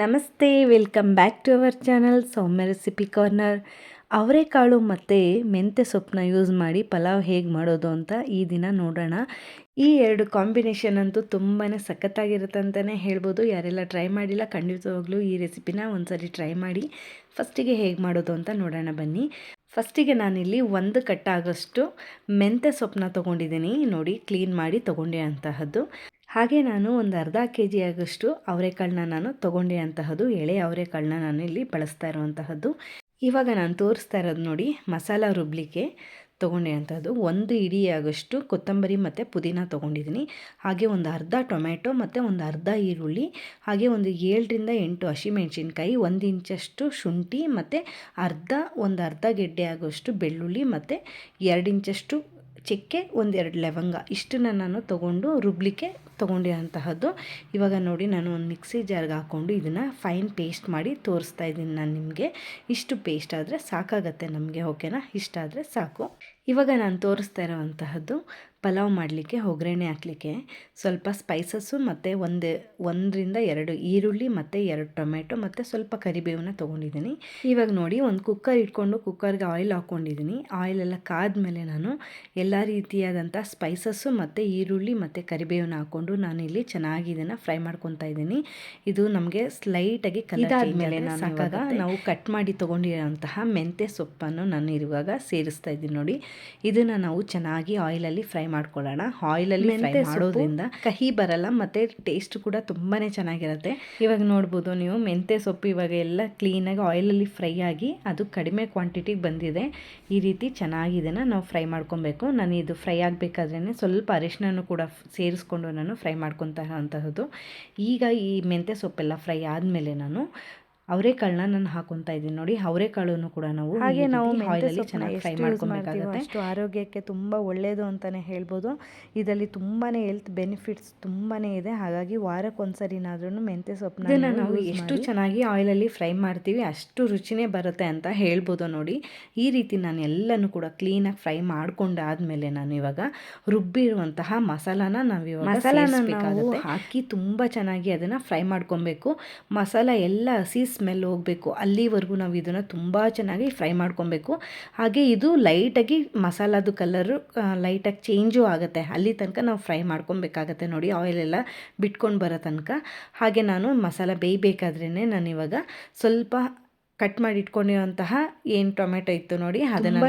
ನಮಸ್ತೆ, welcome back to our channel Soumya recipe corner. ಅವರೆಕಾಳು ಮತ್ತು ಮೆಂತ್ಯ ಸೊಪ್ಪನ್ನ ಯೂಸ್ ಮಾಡಿ ಪಲಾವ್ ಹೇಗೆ ಮಾಡೋದು ಅಂತ ಈ ದಿನ ನೋಡೋಣ. ಈ ಎರಡು ಕಾಂಬಿನೇಷನ್ ಅಂತೂ ತುಂಬಾ ಸಖತ್ತಾಗಿರುತ್ತೆ ಅಂತಲೇ ಹೇಳ್ಬೋದು. ಯಾರೆಲ್ಲ ಟ್ರೈ ಮಾಡಿಲ್ಲ, ಖಂಡಿತವಾಗ್ಲೂ ಈ ರೆಸಿಪಿನ ಒಂದ್ಸರಿ ಟ್ರೈ ಮಾಡಿ. ಫಸ್ಟಿಗೆ ಹೇಗೆ ಮಾಡೋದು ಅಂತ ನೋಡೋಣ ಬನ್ನಿ. ಫಸ್ಟಿಗೆ ನಾನಿಲ್ಲಿ ಒಂದು ಕಟ್ಟಾಗಷ್ಟು ಮೆಂತ್ಯ ಸೊಪ್ಪನ್ನ ತೊಗೊಂಡಿದ್ದೀನಿ. ನೋಡಿ, ಕ್ಲೀನ್ ಮಾಡಿ ತೊಗೊಂಡೆ ಅಂತಹದ್ದು. ಹಾಗೆ ನಾನು ಒಂದು ಅರ್ಧ ಕೆ ಜಿ ಆಗಷ್ಟು ಅವರೆಕಾಳನ್ನ ನಾನು ತೊಗೊಂಡೆ ಅಂತಹದ್ದು, ಎಳೆ ಅವರೆಕಾಳನ್ನ ನಾನು ಇಲ್ಲಿ ಬಳಸ್ತಾ ಇರುವಂತಹದ್ದು. ಇವಾಗ ನಾನು ತೋರಿಸ್ತಾ ಇರೋದು ನೋಡಿ, ಮಸಾಲ ರುಬ್ಲಿಕ್ಕೆ ತೊಗೊಂಡೆ ಅಂಥದ್ದು ಒಂದು ಇಡಿಯಾಗಷ್ಟು ಕೊತ್ತಂಬರಿ ಮತ್ತು ಪುದೀನ ತೊಗೊಂಡಿದ್ದೀನಿ. ಹಾಗೆ ಒಂದು ಅರ್ಧ ಟೊಮೆಟೊ ಮತ್ತು ಒಂದು ಅರ್ಧ ಈರುಳ್ಳಿ, ಹಾಗೆ ಒಂದು ಏಳರಿಂದ ಎಂಟು ಹಸಿಮೆಣ್ಸಿನ್ಕಾಯಿ, ಒಂದು ಇಂಚಷ್ಟು ಶುಂಠಿ ಮತ್ತು ಅರ್ಧ, ಒಂದು ಅರ್ಧ ಗೆಡ್ಡೆ ಆಗೋಷ್ಟು ಬೆಳ್ಳುಳ್ಳಿ ಮತ್ತು ಎರಡು ಇಂಚಷ್ಟು ಚಕ್ಕೆ ಒಂದೆರಡು ಲವಂಗ. ಇಷ್ಟನ್ನು ನಾನು ತೊಗೊಂಡು ರುಬ್ಲಿಕ್ಕೆ ತೊಗೊಂಡಿರೋಂತಹದ್ದು ಇವಾಗ ನೋಡಿ ನಾನು ಒಂದು ಮಿಕ್ಸಿ ಜಾರ್ಗೆ ಹಾಕ್ಕೊಂಡು ಇದನ್ನು ಫೈನ್ ಪೇಸ್ಟ್ ಮಾಡಿ ತೋರಿಸ್ತಾ ಇದ್ದೀನಿ ನಾನು ನಿಮಗೆ. ಇಷ್ಟು ಪೇಸ್ಟ್ ಆದರೆ ಸಾಕಾಗತ್ತೆ ನಮಗೆ, ಓಕೆನಾ? ಇಷ್ಟ ಆದರೆ ಸಾಕು. ಇವಾಗ ನಾನು ತೋರಿಸ್ತಾ ಇರೋವಂತಹದ್ದು ಪಲಾವ್ ಮಾಡಲಿಕ್ಕೆ, ಒಗ್ಗರಣೆ ಹಾಕಲಿಕ್ಕೆ ಸ್ವಲ್ಪ ಸ್ಪೈಸಸ್ಸು ಮತ್ತು ಒಂದು, ಒಂದರಿಂದ ಎರಡು ಈರುಳ್ಳಿ ಮತ್ತು ಎರಡು ಟೊಮೆಟೊ ಮತ್ತು ಸ್ವಲ್ಪ ಕರಿಬೇವನ್ನ ತೊಗೊಂಡಿದ್ದೀನಿ. ಇವಾಗ ನೋಡಿ ಒಂದು ಕುಕ್ಕರ್ ಇಟ್ಕೊಂಡು ಕುಕ್ಕರ್ಗೆ ಆಯಿಲ್ ಹಾಕ್ಕೊಂಡಿದ್ದೀನಿ ಆಯಿಲೆಲ್ಲ ಕಾದ್ಮೇಲೆ ನಾನು ಎಲ್ಲ ರೀತಿಯಾದಂಥ ಸ್ಪೈಸಸ್ಸು ಮತ್ತು ಈರುಳ್ಳಿ ಮತ್ತು ಕರಿಬೇವನ್ನ ಹಾಕ್ಕೊಂಡು ನಾನು ಇಲ್ಲಿ ಚೆನ್ನಾಗಿ ಇದನ್ನು ಫ್ರೈ ಮಾಡ್ಕೊತಾ ಇದ್ದೀನಿ. ಇದು ನಮಗೆ ಸ್ಲೈಟಾಗಿ ಕಲಿತಾದ್ಮೇಲೆ ಸಾಕಾಗ ನಾವು ಕಟ್ ಮಾಡಿ ತೊಗೊಂಡಿರೋಂತಹ ಮೆಂತ್ಯ ಸೊಪ್ಪನ್ನು ನಾನು ಇರುವಾಗ ಸೇರಿಸ್ತಾ ಇದ್ದೀನಿ ನೋಡಿ. ಇದನ್ನು ನಾವು ಚೆನ್ನಾಗಿ ಆಯಿಲಲ್ಲಿ ಫ್ರೈ ಮಾಡ್ಕೊಳ್ಳೋಣ. ಆಯಿಲಲ್ಲಿ ಫ್ರೈ ಮಾಡೋದ್ರಿಂದ ಕಹಿ ಬರಲ್ಲ ಮತ್ತು ಟೇಸ್ಟ್ ಕೂಡ ತುಂಬಾ ಚೆನ್ನಾಗಿರುತ್ತೆ. ಇವಾಗ ನೋಡ್ಬೋದು ನೀವು ಮೆಂತ್ಯ ಸೊಪ್ಪು ಇವಾಗ ಎಲ್ಲ ಕ್ಲೀನಾಗಿ ಆಯಿಲಲ್ಲಿ ಫ್ರೈ ಆಗಿ ಅದು ಕಡಿಮೆ ಕ್ವಾಂಟಿಟಿಗೆ ಬಂದಿದೆ. ಈ ರೀತಿ ಚೆನ್ನಾಗಿದೆನ ನಾವು ಫ್ರೈ ಮಾಡ್ಕೊಬೇಕು. ನಾನು ಇದು ಫ್ರೈ ಆಗಬೇಕಾದ್ರೇ ಸ್ವಲ್ಪ ಅರಿಶಿನೂ ಕೂಡ ಸೇರಿಸ್ಕೊಂಡು ನಾನು ಫ್ರೈ ಮಾಡ್ಕೊತಾ ಇರೋಂಥದ್ದು ಈಗ ಈ ಮೆಂತ್ಯ ಸೊಪ್ಪೆಲ್ಲ ಫ್ರೈ ಆದಮೇಲೆ ನಾನು ಅವರೆಕಾಳನ್ನ ನಾನು ಹಾಕೊಂತ ಇದ್ದೀನಿ. ನೋಡಿ ಅವರೆಕಾಳನ್ನು ಕೂಡ ನಾವು ಹಾಗೆ ನಾವು ಆಯಿಲಲ್ಲಿ ಚೆನ್ನಾಗಿ ಫ್ರೈ ಮಾಡ್ಕೊಬೇಕಾಗುತ್ತೆ. ಅಷ್ಟು ಆರೋಗ್ಯಕ್ಕೆ ತುಂಬ ಒಳ್ಳೆಯದು ಅಂತಲೇ ಹೇಳ್ಬೋದು. ಇದರಲ್ಲಿ ತುಂಬಾ ಹೆಲ್ತ್ ಬೆನಿಫಿಟ್ಸ್ ತುಂಬಾ ಇದೆ. ಹಾಗಾಗಿ ವಾರಕ್ಕೊಂದ್ಸರಿನಾದ್ರೂ ಮೆಂತ್ಯ ಸೊಪ್ಪನ್ನ ನಾವು ಎಷ್ಟು ಚೆನ್ನಾಗಿ ಆಯಿಲಲ್ಲಿ ಫ್ರೈ ಮಾಡ್ತೀವಿ ಅಷ್ಟು ರುಚಿನೇ ಬರುತ್ತೆ ಅಂತ ಹೇಳ್ಬೋದು ನೋಡಿ. ಈ ರೀತಿ ನಾನು ಎಲ್ಲನೂ ಕೂಡ ಕ್ಲೀನಾಗಿ ಫ್ರೈ ಮಾಡ್ಕೊಂಡಾದ್ಮೇಲೆ ನಾನು ಇವಾಗ ರುಬ್ಬಿರುವಂತಹ ಮಸಾಲಾನ ನಾವು ಇವಾಗ ಮಸಾಲಾನ ಹಾಕಿ ತುಂಬ ಚೆನ್ನಾಗಿ ಅದನ್ನು ಫ್ರೈ ಮಾಡ್ಕೊಬೇಕು. ಮಸಾಲ ಎಲ್ಲ ಹಸಿ ಸ್ಮೆಲ್ ಹೋಗಬೇಕು. ಅಲ್ಲಿವರೆಗೂ ನಾವು ಇದನ್ನು ತುಂಬ ಚೆನ್ನಾಗಿ ಫ್ರೈ ಮಾಡ್ಕೊಬೇಕು. ಹಾಗೆ ಇದು ಲೈಟಾಗಿ ಮಸಾಲದು ಕಲರು ಲೈಟಾಗಿ ಚೇಂಜು ಆಗುತ್ತೆ. ಅಲ್ಲಿ ತನಕ ನಾವು ಫ್ರೈ ಮಾಡ್ಕೊಬೇಕಾಗತ್ತೆ ನೋಡಿ. ಆಯಿಲೆಲ್ಲ ಬಿಟ್ಕೊಂಡು ಬರೋ ತನಕ. ಹಾಗೆ ನಾನು ಮಸಾಲ ಬೇಯಬೇಕಾದ್ರೇ ನಾನು ಇವಾಗ ಸ್ವಲ್ಪ ಕಟ್ ಮಾಡಿ ಇಟ್ಕೊಂಡಿರುವಂತಹ ಏನು ಟೊಮೆಟೊ ಇತ್ತು ನೋಡಿ ಅದನ್ನು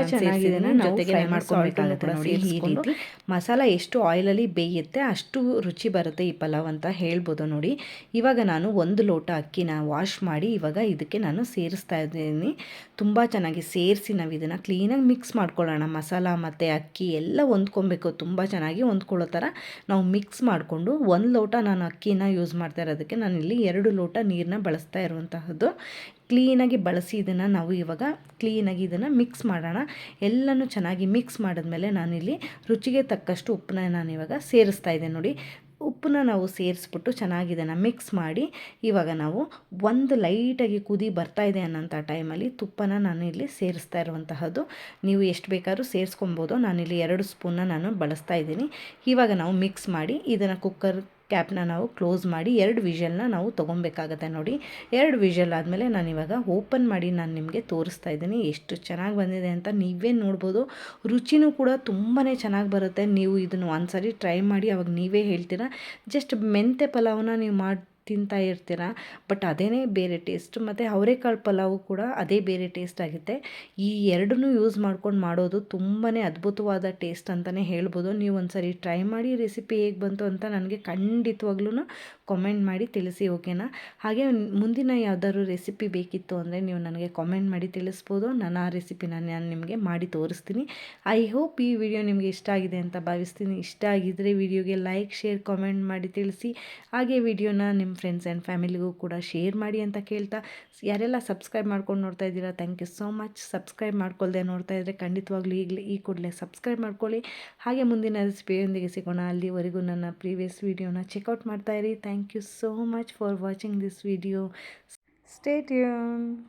ಜೊತೆಗೆ ನೋಡಿ ಈ ರೀತಿ. ಮಸಾಲ ಎಷ್ಟು ಆಯಿಲಲ್ಲಿ ಬೇಯುತ್ತೆ ಅಷ್ಟು ರುಚಿ ಬರುತ್ತೆ ಈ ಪಲಾವ್ ಅಂತ ಹೇಳ್ಬೋದು ನೋಡಿ. ಇವಾಗ ನಾನು ಒಂದು ಲೋಟ ಅಕ್ಕಿನ ವಾಶ್ ಮಾಡಿ ಇವಾಗ ಇದಕ್ಕೆ ನಾನು ಸೇರಿಸ್ತಾ ಇದ್ದೀನಿ. ತುಂಬ ಚೆನ್ನಾಗಿ ಸೇರಿಸಿ ನಾವು ಇದನ್ನು ಕ್ಲೀನಾಗಿ ಮಿಕ್ಸ್ ಮಾಡ್ಕೊಳ್ಳೋಣ. ಮಸಾಲ ಮತ್ತು ಅಕ್ಕಿ ಎಲ್ಲ ಹೊಂದ್ಕೊಬೇಕು. ತುಂಬ ಚೆನ್ನಾಗಿ ಹೊಂದ್ಕೊಳ್ಳೋ ಥರ ನಾವು ಮಿಕ್ಸ್ ಮಾಡಿಕೊಂಡು ಒಂದು ಲೋಟ ನಾನು ಅಕ್ಕಿನ ಯೂಸ್ ಮಾಡ್ತಾ ಇರೋದಕ್ಕೆ ನಾನು ಇಲ್ಲಿ ಎರಡು ಲೋಟ ನೀರನ್ನ ಬಳಸ್ತಾ ಇರುವಂತಹದ್ದು. ಕ್ಲೀನಾಗಿ ಬಳಸಿ ಇದನ್ನು ನಾವು ಇವಾಗ ಕ್ಲೀನಾಗಿ ಇದನ್ನು ಮಿಕ್ಸ್ ಮಾಡೋಣ. ಎಲ್ಲನೂ ಚೆನ್ನಾಗಿ ಮಿಕ್ಸ್ ಮಾಡಿದ್ಮೇಲೆ ನಾನಿಲ್ಲಿ ರುಚಿಗೆ ತಕ್ಕಷ್ಟು ಉಪ್ಪನ್ನ ನಾನು ಇವಾಗ ಸೇರಿಸ್ತಾ ಇದ್ದೆ ನೋಡಿ. ಉಪ್ಪನ್ನ ನಾವು ಸೇರಿಸ್ಬಿಟ್ಟು ಚೆನ್ನಾಗಿದನ್ನು ಮಿಕ್ಸ್ ಮಾಡಿ ಇವಾಗ ನಾವು ಒಂದು ಲೈಟಾಗಿ ಕುದಿ ಬರ್ತಾ ಇದೆ ಅನ್ನೋಂಥ ಟೈಮಲ್ಲಿ ತುಪ್ಪನ ನಾನು ಇಲ್ಲಿ ಸೇರಿಸ್ತಾ ಇರುವಂತಹದ್ದು. ನೀವು ಎಷ್ಟು ಬೇಕಾದ್ರೂ ಸೇರಿಸ್ಕೊಬೋದು ನಾನಿಲ್ಲಿ ಎರಡು ಸ್ಪೂನ್ನ ನಾನು ಬಳಸ್ತಾ ಇದ್ದೀನಿ. ಇವಾಗ ನಾವು ಮಿಕ್ಸ್ ಮಾಡಿ ಇದನ್ನು ಕುಕ್ಕರ್ ಕ್ಯಾಪ್ನ ನಾವು ಕ್ಲೋಸ್ ಮಾಡಿ ಎರಡು ವಿಷಲ್ನ ನಾವು ತೊಗೊಬೇಕಾಗತ್ತೆ ನೋಡಿ. ಎರಡು ವಿಷಲ್ ಆದಮೇಲೆ ನಾನು ಇವಾಗ ಓಪನ್ ಮಾಡಿ ನಾನು ನಿಮಗೆ ತೋರಿಸ್ತಾ ಇದ್ದೀನಿ. ಎಷ್ಟು ಚೆನ್ನಾಗಿ ಬಂದಿದೆ ಅಂತ ನೀವೇ ನೋಡ್ಬೋದು. ರುಚಿನೂ ಕೂಡ ತುಂಬಾ ಚೆನ್ನಾಗಿ ಬರುತ್ತೆ. ನೀವು ಇದನ್ನು ಒಂದ್ಸರಿ ಟ್ರೈ ಮಾಡಿ ಅವಾಗ ನೀವೇ ಹೇಳ್ತೀರಾ. ಜಸ್ಟ್ ಮೆಂತೆ ಪಲಾವನ್ನ ನೀವು ಮಾಡಿ ತಿಂತಾ ಇರ್ತೀರ? ಬಟ್ ಅದೇ ಬೇರೆ ಟೇಸ್ಟ್, ಮತ್ತು ಅವರೆಕಾಳು ಪಲಾವು ಕೂಡ ಅದೇ ಬೇರೆ ಟೇಸ್ಟ್ ಆಗುತ್ತೆ. ಈ ಎರಡನ್ನೂ ಯೂಸ್ ಮಾಡ್ಕೊಂಡು ಮಾಡೋದು ತುಂಬಾ ಅದ್ಭುತವಾದ ಟೇಸ್ಟ್ ಅಂತಲೇ ಹೇಳ್ಬೋದು. ನೀವು ಒಂದು ಸರಿ ಟ್ರೈ ಮಾಡಿ, ರೆಸಿಪಿ ಹೇಗೆ ಬಂತು ಅಂತ ನನಗೆ ಖಂಡಿತವಾಗ್ಲೂ ಕಾಮೆಂಟ್ ಮಾಡಿ ತಿಳಿಸಿ ಓಕೆನಾ ಹಾಗೆ ಮುಂದಿನ ಯಾವ್ದಾದ್ರು ರೆಸಿಪಿ ಬೇಕಿತ್ತು ಅಂದರೆ ನೀವು ನನಗೆ ಕಾಮೆಂಟ್ ಮಾಡಿ ತಿಳಿಸ್ಬೋದು. ನಾನು ಆ ರೆಸಿಪಿನ ನಾನು ನಿಮಗೆ ಮಾಡಿ ತೋರಿಸ್ತೀನಿ. ಐ ಹೋಪ್ ಈ ವಿಡಿಯೋ ನಿಮಗೆ ಇಷ್ಟ ಆಗಿದೆ ಅಂತ ಭಾವಿಸ್ತೀನಿ. ಇಷ್ಟ ಆಗಿದ್ದರೆ ವಿಡಿಯೋಗೆ ಲೈಕ್ ಶೇರ್ ಕಾಮೆಂಟ್ ಮಾಡಿ ತಿಳಿಸಿ. ಹಾಗೆ ವಿಡಿಯೋನ ನಿಮ್ಮ ಫ್ರೆಂಡ್ಸ್ ಆ್ಯಂಡ್ ಫ್ಯಾಮಿಲಿಗೂ ಕೂಡ ಶೇರ್ ಮಾಡಿ ಅಂತ ಕೇಳ್ತಾ. ಯಾರೆಲ್ಲ ಸಬ್ಸ್ಕ್ರೈಬ್ ಮಾಡ್ಕೊಂಡು ನೋಡ್ತಾ ಇದ್ದೀರಾ thank you so much subscribe ಮಾಡ್ಕೊಳ್ದೆ ನೋಡ್ತಾ ಇದ್ದರೆ ಖಂಡಿತವಾಗ್ಲೂ ಈಗಲೇ, ಈ ಕೂಡಲೇ ಸಬ್ಸ್ಕ್ರೈಬ್ ಮಾಡ್ಕೊಳ್ಳಿ. ಹಾಗೆ ಮುಂದಿನ ರೆಸಿಪಿಯೊಂದಿಗೆ ಸಿಗೋಣ. ಅಲ್ಲಿವರೆಗೂ ನನ್ನ ಪ್ರೀವಿಯಸ್ ವಿಡಿಯೋನ ಚೆಕ್ಔಟ್ ಮಾಡ್ತಾ ಇರಿ. Thank you so much for watching this video. Stay tuned.